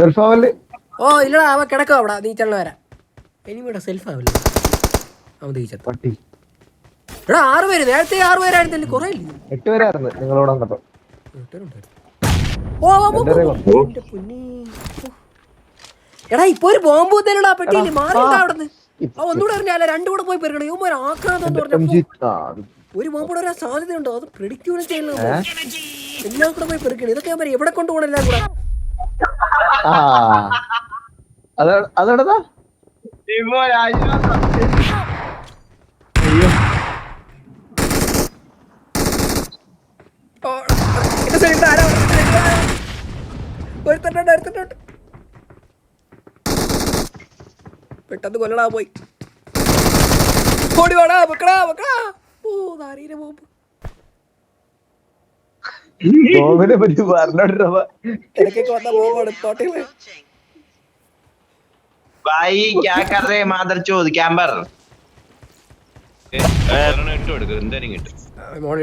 Self ആവല്ലേ ഓ ഇല്ലടാ അവ കിടക്കോ അവിടെ. നീ ചെള്ള വരാം. ഇനി ഇവിടെ സെൽഫ് ആവില്ല അവൻ തിരിച്ചെത്തും പട്ടി. എടാ ആറ് പേര്. നേരത്തെ ആറ് പേരായിരുന്നില്ല കുറെ ഇല്ല? എട്ട് പേരായിരുന്നു നിങ്ങളോട് വന്നപ്പോ. ഓ പൊന്നേ. എടാ ഇപ്പൊ ഒരു ബോംബ് തന്നെടാ പെട്ടിയിൽ മാറിയിട്ടാ അവിടുന്ന്. ആ ഒന്നുകൂടെ അറിഞ്ഞാല രണ്ടും കൂടെ പോയി പെരുക്കണം ഇവന്മാർ ഒരു എം പറഞ്ഞപ്പോ ജി ആ അത് ഒരു ബോംബ് വരാൻ സാധ്യതയുണ്ടോ? അത് പ്രിഡിക്റ്റ് ചെയ്യാൻ ചെയ്യുന്നത് എല്ലാം കൂടെ പോയി പെരുക്കണം ഇതൊക്കെ ഞാൻ പറയും എവിടെ കൊണ്ടുപോകണം എല്ലാം കൂടെ? ആ ഒരുത്തനുണ്ട്. പെട്ടെന്ന് കൊല്ലടാ പോയി. ഓടി വാടാ വെക്കടാ വെക്കടാ ഓ നാരീനെ ബോബിനെ പറ്റി പറഞ്ഞോട്ടോ ക്യാ രേ ക്യാമ്പർ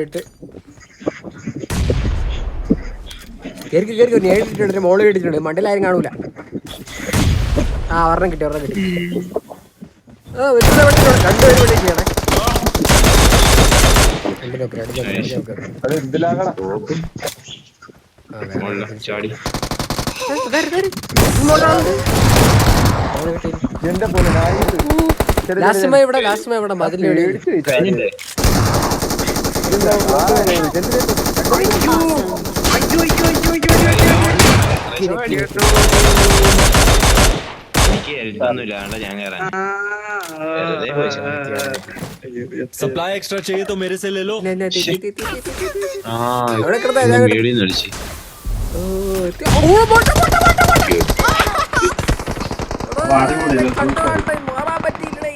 ഇട്ട്. നീ മണ്ടലാരും കാണൂല. ആ ഒരെണ്ണം കിട്ടി ഒരെണ്ണം കിട്ടി. ആ രണ്ട് നോക്ക് രണ്ട് നോക്ക് അത് എന്തിലാകണം? ചാടി. എന്റെ പോലെ? ലാസ്റ്റ് ഇവിടെ ലാസ്റ്റ് ഇവിടെ മതിലിന്റെ അയ്യോ അയ്യോ അയ്യോ ചാടി. എനിക്ക് എഴുത്തൊന്നുമില്ല അതുകൊണ്ട് ഞാൻ കയറാൻ വെറുതെ പോയി सप्लाई एक्स्ट्रा चाहिए तो मेरे से ले लो നെ, നെ, തി, തി, തി, തി, തി, തി, തി. ആ അവിടെ കിടന്നാ ഞാൻ കിടന്നു. വീടിന്ന് വിളിച്ച് ഓ, എത്തി. ഓ, പോട്ടെ, പോട്ടെ, പോട്ടെ, പോട്ടെ. എടാ, കണ്ടോ, കണ്ടോ, മാറാൻ പറ്റിയില്ലടേ.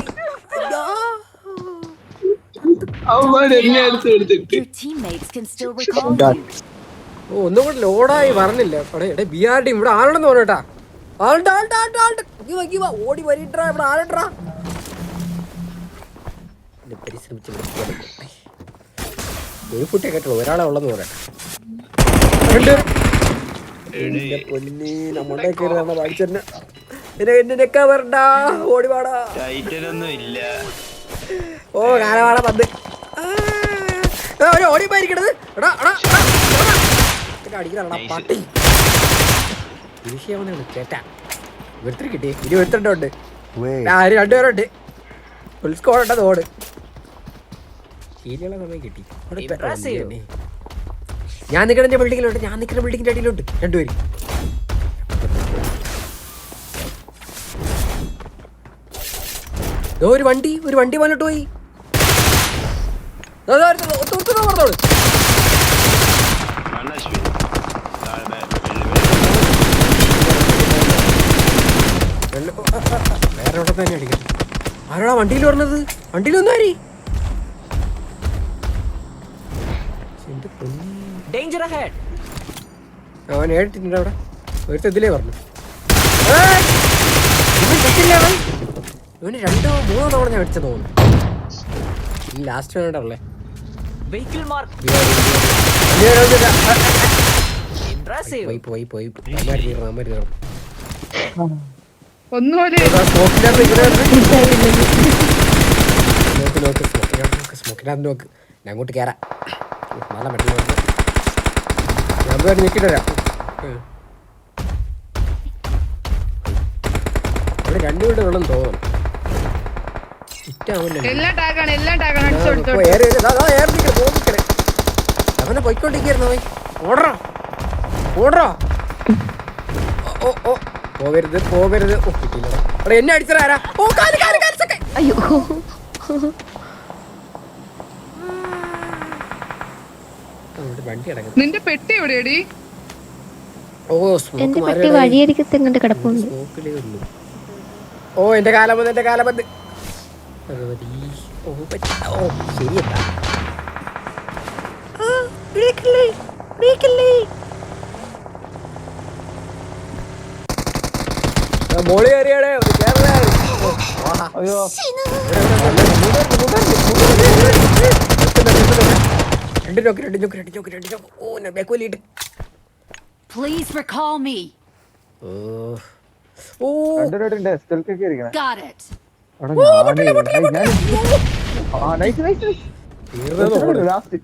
അയ്യോ. Your teammates can still recall God. you. ഓ ഒന്നും കൂടെ ലോഡായി പറഞ്ഞില്ല എടേ എടേ ബി ആർ ഡി ഇവിടെ ആളുണ്ടെന്ന് പറഞ്ഞേട്ടാ ഓടി വരിട്ടാ ഇവിടെ ആളുണ്ടാ പരിശ്രമിച്ച്. ഒരു കുട്ടിയെ കേട്ടോ ഒരാളെ ഉള്ളെന്ന് എന്റെ പൊന്നീ നമ്മുടെ കയറി നമ്മ പഠിച്ചെന്നെ എന്നെ എന്നെ നെക്കാ ഓടി വാടാ. ടൈറ്റലൊന്നും ഇല്ല. ഓ കാലവാട പന്ത്. ഓടി പോയിരിക്കണത്. എടാ എടാ, എടാ. അടിക്കണടാ പട്ടി. വിഷയമാണ് കേട്ടാ. ഇനി രണ്ടുപേരുണ്ട്. ഫുൾ സമയം കിട്ടി? ഞാൻ നിൽക്കുന്ന ബിൽഡിങ്ങിലുണ്ട് ഞാൻ നിൽക്കുന്ന ബിൽഡിങ്ങിന്റെ അടിയിലുണ്ട്. രണ്ടുപേരും. ഒരു വണ്ടി ഒരു വണ്ടി വന്നിട്ട് പോയി. ഒത്തു, പറഞ്ഞോളൂ. മണ്ണ അശ്വിൻ താഴെ ബേ- വെള്ളി- വെള്ള- ഓ, ആ, ആ, ആ, തന്നെ അടിക്കണം ആരോടാ വണ്ടിയിൽ പറഞ്ഞത് വണ്ടിയിൽ ഒന്നും ആരി! അവൻ ഏട്ടിട്ടുണ്ട് അവിടെ. ഒരു ഇതിലേ പറഞ്ഞു. ഇവൻ ചത്തില്ലേ അവൻ? ഇവന് രണ്ടോ മൂന്നോ തവണ ഞാൻ അടിച്ചത് തോന്നുന്നു. ഈ ലാസ്റ്റ് വേണ്ടല്ലേ! പോയി പോയി പോയി. അമ്മ തീർന്നു അമ്മ തീർന്നു ഒന്നുപോലെ ഞാൻ അങ്ങോട്ട് കയറാം നല്ല മെഡൽ ഞാൻ പോയി ഞെക്കിട്ട് വരാം. ഇവിടെ രണ്ടു വീട് വേണം കൊടുത്തു അവനെ പോയിക്കൊണ്ടിരിക്കുന്നു ഓടറോ. ഓടറോ. ഓ ഓ. പോകരുത് പോകരുത്. ഓ കിട്ടിയില്ല. അവിടെ എന്നെ അടിച്ചതാരാ ഓ കാൽ കാൽ കാൽ സെക്കെ അയ്യോ വണ്ടി നിന്റെ പെട്ടി എവിടെയാടി? ഓ എന്റെ പെട്ടി വഴിയരികത്ത് എങ്ങോട്ട് കിടപ്പുണ്ട്. സ്മോക്കിലേ ഉള്ളൂ. ഓ എന്റെ കാലം വന്ന് എന്റെ കാലം വന്ന് ഭഗവതി ഓ ഓ ശരിയല്ല ആ, വിളിക്കല്ലേ, വിളിക്കല്ലേ. ആ, മോളി കയറിയാടേ കേറലേ അയ്യോ. രണ്ട് നോക്ക് രണ്ട് നോക്ക് രണ്ട് നോക്ക് രണ്ട് നോക്ക് ഓ ഞാൻ ബാക്ക് വലിയിട്ട് Please recall me. ഓ. ഓ. രണ്ടുപേരുണ്ട് സ്റ്റെൽക്കൊക്കെ ഗോട്ട് ഇറ്റ് ഓ അവിടെ ഞാൻ ഞാൻ- ആ നൈസ് നൈസ് നൈസ് ലാസ്റ്റ്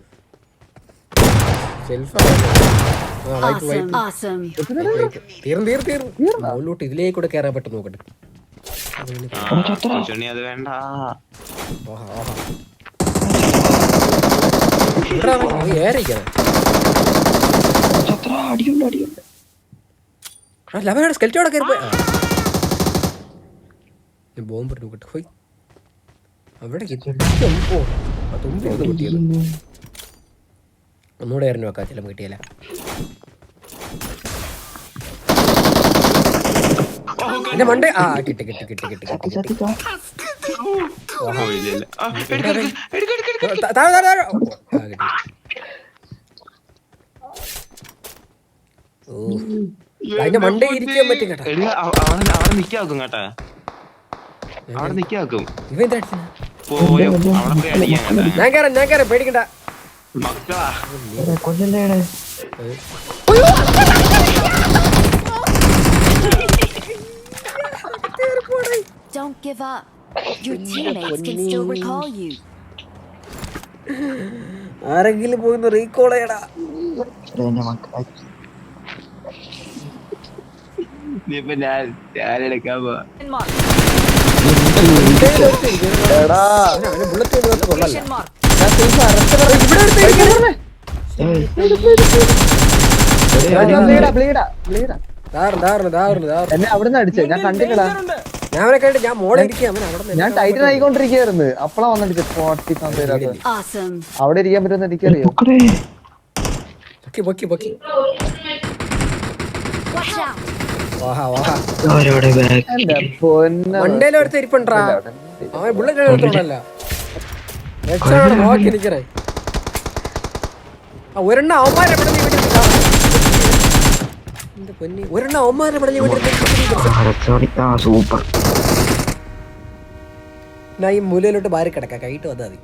സെൽഫാണ് Awesome. മുകളിലോട്ട് ഇതിലേക്ക് കൂടെ കയറാൻ പറ്റും നോക്കട്ടെ. അത് വേണ്ട. ബോംബ് നോക്കട്ടെ. ഹോയ്. അവിടെ തുമ്പി കിട്ടിയത്. ഒന്നുകൂടെ എറിഞ്ഞു വെക്കാം ചിലപ്പോൾ കിട്ടിയല്ല എന്റെ മണ്ടേ ആ കിട്ടി കിട്ടി കിട്ടി കിട്ടി കിട്ടി അതിന്റെ മണ്ടേ ഇരിക്കാൻ പറ്റും കേട്ടോ. എടി, അവിടെ നിക്കാക്കും കേട്ടാ. അവിടെ നിക്കാക്കും ഞാൻ കേറാം ഞാൻ കേറാം പേടിക്കണ്ട. മക്കളാ. Don't give up. Your teammates can still recall you. ആരെങ്കിലും പോയി റീകോൾ ചെയ്യടാ. ഞാൻ അവിടുന്ന് അടിച്ചേ? ഞാൻ കണ്ടില്ലടാ. ഞാൻ അവനെ കണ്ടിട്ട് ഞാൻ മോളെ ഇരിക്കുക അവൻ അവിടെ ഞാൻ ടൈറ്റൻ ആയിക്കൊണ്ടിരിക്കുകയായിരുന്നു. അപ്പളാ വന്നിട്ട് ഫോർട്ടി. അവിടെ ഇരിക്കാൻ പറ്റുമെന്ന് എനിക്കറിയോ? പൊക്കി ഇരിപ്പണ്ടാ അവൻ ബുള്ളറ്റ് എടുത്തോണ്ടല്ല നോക്കി നിക്കറേ ആ ഒരെണ്ണ അവന്മാരെ നീ വേണ്ടി എന്റെ പൊന്നി ഒരെണ്ണ അവന്മാരെ ഇവിടെ നീ സൂപ്പർ. ഞാൻ ഈ മൂലയിലോട്ട് മാറി കിടക്കാം കൈട്ട് വന്നാൽ മതി.